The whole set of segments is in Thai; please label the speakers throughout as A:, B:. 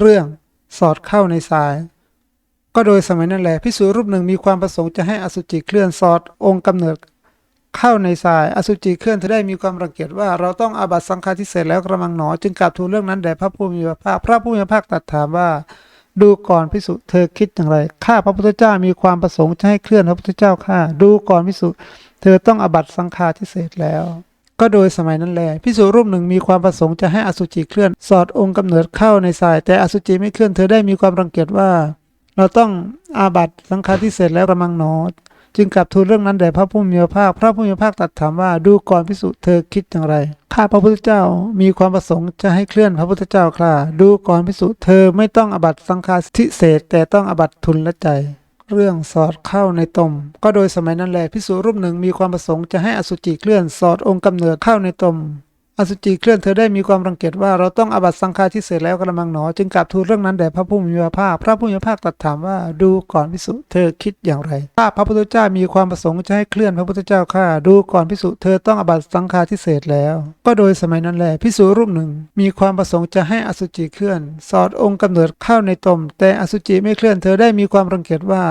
A: เรื่องสอดเข้าในสาย ก็โดยสมัยนั้นแหละพิสูรรูปหนึ่งมีความประสงค์จะให้อสุจิเคลื่อนสอดองค์กำเนิด เข้าในสาย อสุจิเคลื่อนเธอได้มีความรังเกียจว่าเราต้องอาบัตสังฆาทิเศษแล้วกระมังหนอ จึงกลับทูลเรื่องนั้นแด่พระผู้มีพระภาคพระผู้มีพระภาคตรัสถามว่า ดูก่อนพิสุเธอคิดอย่างไรข้าพระพุทธเจ้ามีความประสงค์จะให้เคลื่อนพระพุทธเจ้าข้าดูก่อนพิสุเธอต้องอาบัตสังฆาทิเศษแล้ว ก็โดยสมัยนั้นแลพิสุรูปหนึ่งมีความประสงค์จะให้อสุจิเคลื่อน สอดองค์กำเนิดเข้าในทราย แต่อสุจิไม่เคลื่อนเธอได้มีความรังเกียจว่า เราต้องอาบัตสังฆาทิเศษแล้วกระมังหนอ จึงกลับทูลเรื่องนั้นแด่พระผู้มีพระภาค พระผู้มีพระภาคตรัสถามว่าดูก่อนพิสุเธอคิดอย่างไรข้าพระพุทธเจ้ามีความประสงค์จะให้เคลื่อนพระพุทธเจ้าคราดูก่อนพิสุเธอไม่ต้องอาบัตสังฆาทิเศษแต่ต้องอาบัตทุนละใจ เรื่องสอดเข้าในตม ก็โดยสมัยนั้นแหละพิสุรูปหนึ่งมีความประสงค์จะให้อสุจิเคลื่อนสอดองค์กำเนิดเข้าในตม อสุจิเคลื่อนเธอได้มีความรังเกียจว่าเราต้องอบัตสังฆาทิเศษแล้วกระมังหนอ จึงกลับทูลเรื่องนั้นแด่พระผู้มีพระภาค พระผู้มีพระภาคตรัสถามว่าดูก่อนพิสุเธอคิดอย่างไร ถ้าพระพุทธเจ้ามีความประสงค์จะให้เคลื่อนพระพุทธเจ้าข้าดูก่อนพิสุเธอต้องอบัตสังฆาทิเศษแล้ว ก็โดยสมัยนั้นแหละพิสุรูปหนึ่ง มีความประสงค์จะให้อสุจิเคลื่อน สอดองค์กำเนิดเข้าในตม แต่อสุจิไม่เคลื่อนเธอได้มีความรังเกียจว่า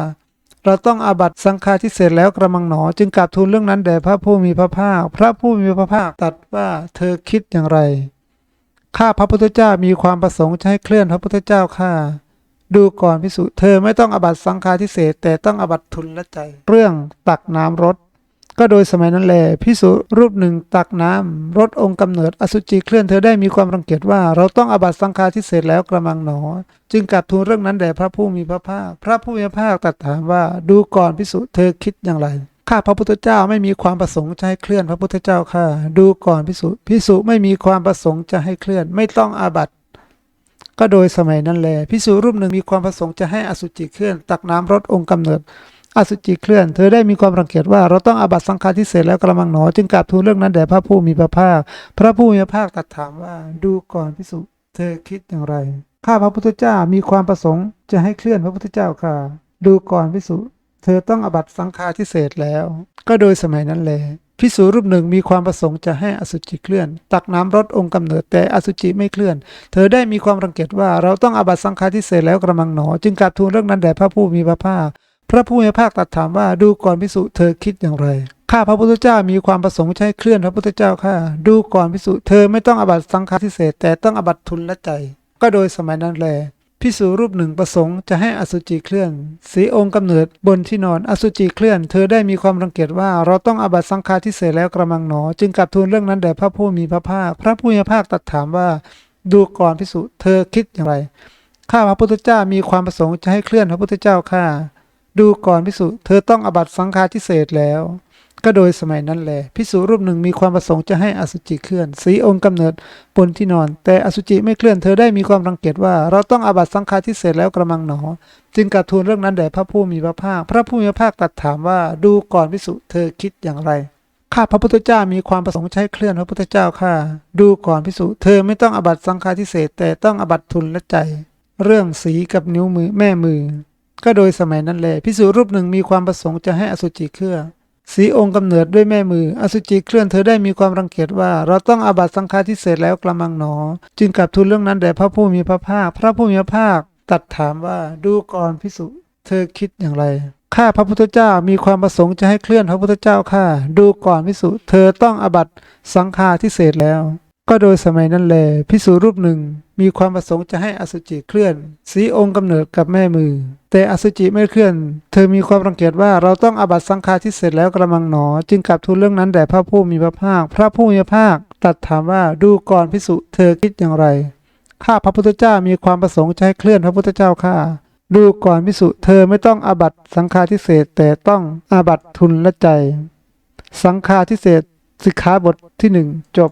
A: เราต้องอาบัตสังฆาทิเศษแล้วกระมังหนอ จึงกลับทูลเรื่องนั้นแด่พระผู้มีพระภาค พระผู้มีพระภาคตัดว่าเธอคิดอย่างไรข้าพระพุทธเจ้ามีความประสงค์จะให้เคลื่อนพระพุทธเจ้าข้าดูก่อนพิสุเธอไม่ต้องอาบัตสังฆาทิเศษแต่ต้องอาบัตทุนละใจ เรื่องตักน้ำรถ ก็โดยสมัยนั้นแลพิสุรูปหนึ่งตักน้ำรถองค์กำเนิดอสุจิเคลื่อนเธอได้มีความรังเกียจว่า เราต้องอาบัตสังฆาทิเศษแล้วกระมังหนอ จึงกลับทูลเรื่องนั้นแด่พระผู้มีพระภาค พระผู้มีพระภาคตรัสถามว่าดูก่อนพิสุเธอคิดอย่างไรข้าพระพุทธเจ้าไม่มีความประสงค์จะให้เคลื่อนพระพุทธเจ้าข้าดูก่อนพิสุพิสุไม่มีความประสงค์จะให้เคลื่อน ไม่ต้องอาบัตก็โดยสมัยนั้นแลพิสุรูปหนึ่งมีความประสงค์จะให้อสุจิเคลื่อน ตักน้ำรถองค์กำเนิด อสุจิเคลื่อน เธอได้มีความรังเกียจว่าเราต้องอาบัตสังฆาทิเศษแล้วกระมังหนอ จึงกลับทูลเรื่องนั้นแด่พระผู้มีพระภาค พระผู้มีพระภาคตรัสถามว่าดูก่อนพิสุเธอคิดอย่างไร ข้าพระพุทธเจ้ามีความประสงค์จะให้เคลื่อนพระพุทธเจ้าค่ะ ดูก่อนพิสุเธอต้องอบัตสังฆาทิเศษแล้ว ก็โดยสมัยนั้นแลพิสูรูปหนึ่งมีความประสงค์จะให้อสุจิเคลื่อน ตักน้ำรดองค์กำเนิดแต่อสุจิไม่เคลื่อน เธอได้มีความรังเกียจว่าเราต้องอาบัตสังฆาทิเศษแล้วกระมังหนอ จึงกลับทูลเรื่องนั้นแด่พระผู้มีพระภาค พระผู้มีพระภาคตรัสถามว่าดูก่อนพิสุเธอคิดอย่างไรข้าพระพุทธเจ้ามีความประสงค์จะให้เคลื่อนพระพุทธเจ้าข้าดูก่อนพิสุเธอไม่ต้องอบัตสังฆาทิเศษแต่ต้องอบัตทุนละใจ ก็โดยสมัยนั้นแลพิสูรูปหนึ่งประสงค์จะให้อสุจิเคลื่อน สีองค์กำเนิดบนที่นอนอสุจิเคลื่อน เธอได้มีความรังเกียจว่าเราต้องอบัตสังฆาทิเศษแล้วกระมังหนอ จึงกลับทูลเรื่องนั้นแด่พระผู้มีพระภาคพระผู้มีพระภาคตรัสถามว่า ดูก่อนพิสุเธอคิดอย่างไรข้าพระพุทธเจ้ามีความประสงค์จะให้เคลื่อนพระพุทธเจ้าข้า ดูก่อนพิสุเธอต้องอบัตสังฆาทิเศษแล้ว ก็โดยสมัยนั้นแหละพิสุรูปหนึ่งมีความประสงค์จะให้อสุจิเคลื่อน สีองค์กำเนิดบนที่นอน แต่อสุจิไม่เคลื่อนเธอได้มีความรังเกียจว่า เราต้องอบัตสังฆาทิเศษแล้วกระมังหนอ จึงกลับทูลเรื่องนั้นแด่พระผู้มีพระภาค พระผู้มีพระภาคตรัสถามว่าดูก่อนพิสุเธอคิดอย่างไรข้าพระพุทธเจ้ามีความประสงค์จะให้เคลื่อนพระพุทธเจ้าข้าดูก่อนพิสุเธอไม่ต้องอบัตสังฆาทิเศษแต่ต้องอบัตทุนและใจ เรื่องสีกับนิ้วมือแม่มือ ก็โดยสมัยนั้นแหละพิสุรูปหนึ่งมีความประสงค์จะให้อสุจิเคลื่อนสีองค์กำเนิดด้วยแม่มือ อสุจิเคลื่อนเธอได้มีความรังเกียจว่า เราต้องอาบัตสังฆาทิเศษแล้วกระมังหนอ จึงกลับทูลเรื่องนั้นแด่พระผู้มีพระภาค พระผู้มีพระภาคตรัสถามว่าดูก่อนพิสุเธอคิดอย่างไรข้าพระพุทธเจ้ามีความประสงค์จะให้เคลื่อนพระพุทธเจ้าข้าดูก่อนพิสุเธอต้องอาบัตสังฆาทิเศษแล้ว ก็โดยสมัยนั้นแลพิสูรูปหนึ่งมีความประสงค์จะให้อสุจิเคลื่อน สีองค์กำเนิดกับแม่มือ แต่อสุจิไม่เคลื่อน เธอมีความรังเกียจว่าเราต้องอาบัตสังฆาทิเศษแล้วกระมังหนอ จึงกลับทูลเรื่องนั้นแด่พระผู้มีพระภาค พระผู้มีพระภาคตรัสถามว่าดูก่อนพิสุเธอคิดอย่างไรข้าพระพุทธเจ้ามีความประสงค์จะให้เคลื่อนพระพุทธเจ้าข้าดูก่อนพิสุเธอไม่ต้องอาบัตสังฆาทิเศษแต่ต้องอาบัตทุนละใจ สังฆาทิเศษสิกขาบทที่หนึ่งจบ